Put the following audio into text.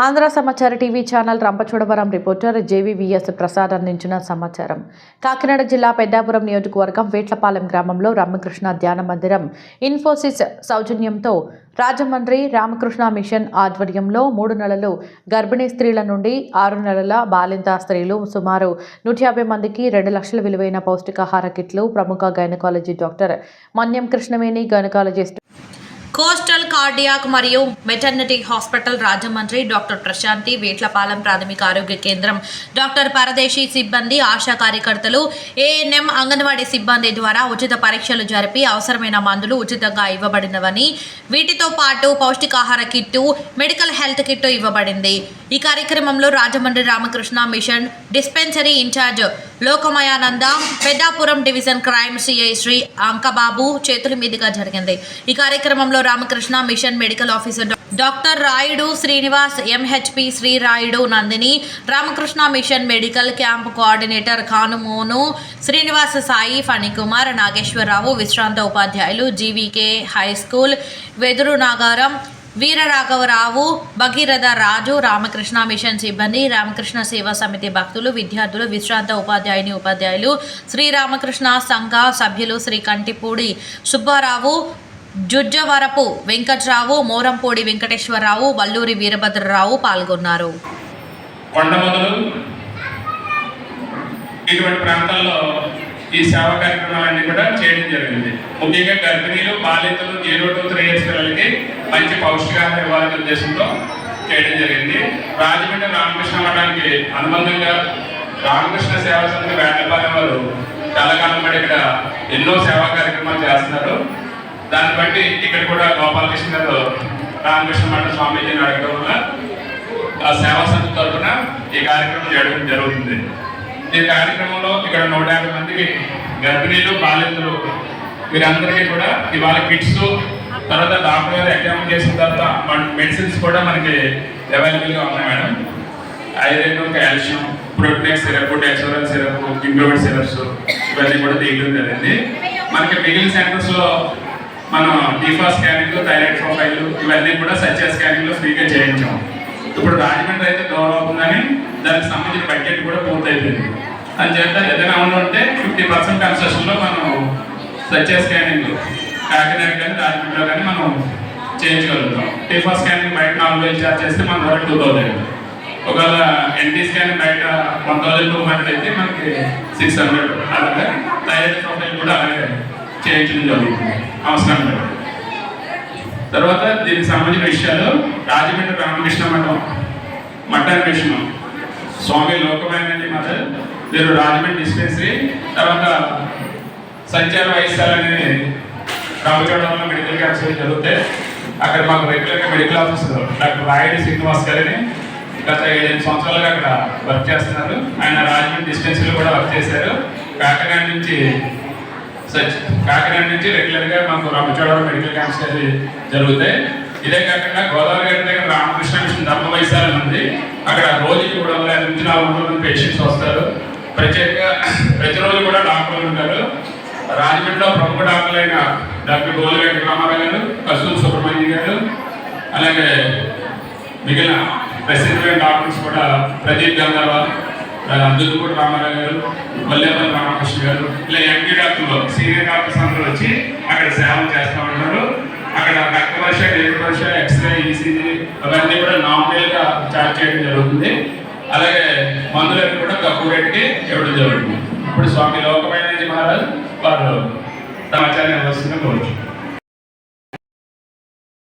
Andhra Samachara TV channel Rampachodavaram reporter JVVS Prasad అందించిన సమాచారం. కాకినాడ జిల్లా పెద్దాపురం నియోజకవర్గం వేట్లపాలెం గ్రామంలో రామకృష్ణ ధ్యాన మందిరం ఇన్ఫోసిస్ సౌజన్యంతో రాజమండ్రి రామకృష్ణ మిషన్ ఆధ్వర్యంలో మూడు నెలలు గర్భిణీ స్త్రీల నుండి ఆరు నెలల బాలింత స్త్రీలు సుమారు నూట యాభై మందికి రెండు లక్షల విలువైన పౌష్టికాహార కిట్లు ప్రముఖ gynaecology doctor Manyam Krishnaveni gynaecologist coastal cardiac మరియు maternity hospital Rajahmundry doctor Prashanthi Vetlapalem ప్రాథమిక ఆరోగ్య కేంద్రం. డాక్టర్ పరదేశీ సిబ్బంది ఆశా కార్యకర్తలు ఏఎన్ఎం అంగన్వాడీ సిబ్బంది ద్వారా ఉచిత పరీక్షలు జరిపి అవసరమైన మందులు ఉచితంగా ఇవ్వబడినవని వీటితో పాటు పౌష్టికాహార కిట్టు మెడికల్ హెల్త్ కిట్టు ఇవ్వబడింది. ఈ కార్యక్రమంలో Rajahmundry Ramakrishna mission dispensary in-charge Lokamayananda Peddapuram division crime CI Shri Ankababu చేతుల మీదుగా జరిగింది. ఈ కార్యక్రమంలో Ramakrishna mission medical officer doctor Rayudu Srinivas MHP Shri Rayudu Nandini Ramakrishna mission medical camp coordinator Kanumonu Srinivasa Sai Phanikumar Nageswara Rao విశ్రాంత ఉపాధ్యాయులు GVK high school Veduru Nagaram వీరరాఘవరావు Bhagiratha Raju Ramakrishna mission సిబ్బంది రామకృష్ణ సేవా సమితి భక్తులు విద్యార్థులు విశ్రాంత ఉపాధ్యాయుని ఉపాధ్యాయులు శ్రీరామకృష్ణ సంఘ సభ్యులు శ్రీ కంటిపూడి సుబ్బారావు జుజ్జవరపు వెంకట్రావు మోరంపూడి వెంకటేశ్వరరావు వల్లూరి వీరభద్రరావు పాల్గొన్నారు. ఇటువంటి ప్రాంతాల్లో ఈ సేవా కార్యక్రమాలన్నీ కూడా చేయడం జరిగింది. ముఖ్యంగా గర్భిణీలు బాలింతలు జీరో టు త్రీ ఇయర్స్ పిల్లలకి మంచి పౌష్టికాహారం ఇవ్వాలనే ఉద్దేశంతో చేయడం జరిగింది. రాజమండ్రి రామకృష్ణ మఠానికి అనుబంధంగా రామకృష్ణ సేవా సంఘ వేటపాలెం వారు చాలా కాలం పాటు ఇక్కడ ఎన్నో సేవా కార్యక్రమాలు చేస్తున్నారు. దాన్ని బట్టి ఇక్కడ కూడా గోపాలకృష్ణ గారు రామకృష్ణ మఠ స్వామీజీని అడగడం వల్ల ఆ సేవా సంఘం తరఫున ఈ కార్యక్రమం చేయడం జరుగుతుంది. ఈ కార్యక్రమంలో ఇక్కడ నూట యాభై మందికి గర్భిణీలు బాలింతలు వీరందరికీ కూడా ఇవాళ కిట్స్ తర్వాత డాక్టర్ గారు ఎగ్జామ్ చేసిన తర్వాత మెడిసిన్స్ కూడా మనకి అవైలబుల్గా ఉన్నాయి madam. Iron calcium protein syrup dexoral syrup improved syrups ఇవన్నీ కూడా తీయడం జరిగింది మనకి మిగిలిన సెంటర్స్లో మనం టీఫా స్కానింగ్ థైరాయిడ్ ప్రొఫైల్ ఇవన్నీ కూడా సత్య స్కానింగ్లో ఫ్రీగా చేయించాము ఇప్పుడు రాజమండ్రి అయితే దూరం అవుతుందని దానికి సంబంధించిన బడ్జెట్ కూడా పూర్తయిపోయింది. అని చేత ఏదైనా ఉంటే ఫిఫ్టీ పర్సెంట్ కన్సెషన్లో మనం సత్య స్కానింగ్ కాకినాడ కానీ రాజమండ్రిలో కానీ మనం చేయించగలుగుతాం. టీఫా స్కానింగ్ బయట నాలుగు వేలు చార్జ్ చేస్తే మన ద్వారా టూ థౌజండ్ ఒకవేళ ఎన్టీ స్కానింగ్ బయట వన్ థౌజండ్ టూ హండ్రెడ్ అయితే మనకి సిక్స్ హండ్రెడ్ అలాగే థైరాయిడ్ ప్రొఫైల్ కూడా అలాగే చేయించడం జరుగుతుంది. నమస్కారం మేడం. తర్వాత దీనికి సంబంధించిన విషయాలు రాజమండ్రి రామకృష్ణ మఠం మఠాన్ స్వామి లోకమైనండి మదర్ వీరు రాజమండ్రి డిస్పెన్సరీ తర్వాత సంచార వైశాల్ అనేది రామచోడంలో మెడికల్ క్యాంప్స్ జరుగుతాయి. అక్కడ మాకు రెగ్యులర్గా medical officer doctor Rayudu Srinivas గారిని గత ఏడెనిమిది సంవత్సరాలుగా అక్కడ వర్క్ చేస్తున్నారు. ఆయన రాజమండ్రి డిస్పెన్సరీలో కూడా వర్క్ చేశారు. కాకినాడ నుంచి సచ్ కాకినాడ నుంచి రెగ్యులర్గా మాకు రామచోడవరం మెడికల్ క్యాంప్స్ అది జరుగుతాయి. ఇదే కాకుండా గోదావరి గారి దగ్గర రామకృష్ణ మిషన్ ధర్మ వైశాలం ఉంది. అక్కడ రోజుకి కూడా వందల నుంచి నాలుగు వందల మంది పేషెంట్స్ వస్తారు. ప్రత్యేకంగా ప్రతిరోజు కూడా డాక్టర్లు ఉంటారు. రాజమండ్రిలో ప్రముఖ డాక్టర్లైన డాక్టర్ గోలు వెంకటరామారావు గారు కస్తూరి సుబ్రహ్మణ్యం గారు అలాగే మిగిలిన ప్రసిద్ధమైన డాక్టర్స్ కూడా ప్రదీప్ గంధర్వాల్ దుర్గుడు రామారావు గారు వల్లేపల్లి రామకృష్ణ గారు ఇలా ఎంపీ డాక్టర్లు సీనియర్ డాక్టర్స్ అందరూ వచ్చి అక్కడ సేవలు చేస్తూ ఉంటారు అక్కడ రక్త పరీక్ష డెలివరీ పరీక్ష ఎక్స్రే ఈసీజీ అవన్నీ కూడా నామినల్గా చార్జ్ చేయడం జరుగుతుంది. అలాగే మందులన్నీ కూడా తక్కువ రేటుకి ఇవ్వడం జరుగుతుంది. ఇప్పుడు స్వామి లోకమైన మహారాజ్ వారు సమాచారం వస్తున్న కోరుచున్నారు